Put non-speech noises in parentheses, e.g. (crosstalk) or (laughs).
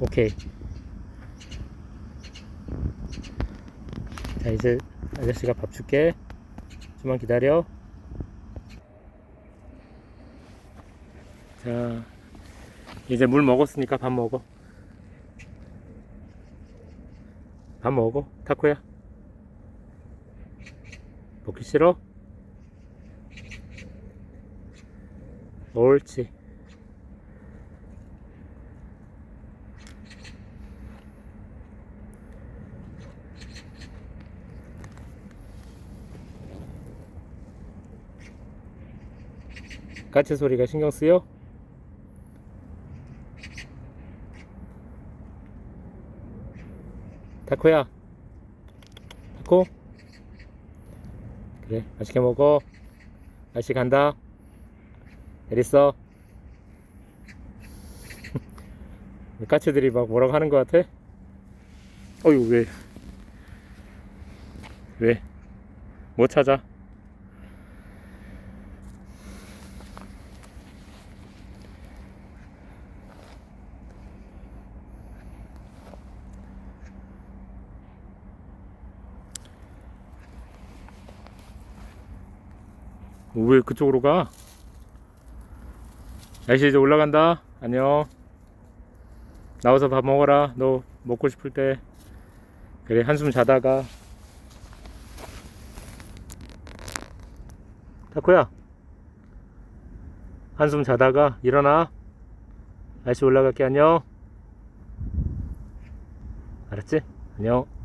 오케이. 자, 이제 아저씨가 밥 줄게. 좀만 기다려. 자, 이제 물 먹었으니까 밥 먹어. 밥 먹어. 타코야. 먹기 싫어? 옳지. 까치 소리가 신경 쓰여? 타코야. 타코? 그래, 맛있게 먹어. 아저씨 간다. 잘 있어. (laughs) 까치들이 막 뭐라고 하는 것 같아? 어휴, 왜? 왜? 뭐 찾아? 왜 그쪽으로 가? 날씨 이제 올라간다. 안녕. 나와서 밥 먹어라. 너 먹고 싶을 때. 그래, 한숨 자다가. 타코야. 한숨 자다가 일어나. 날씨 올라갈게. 안녕. 알았지? 안녕.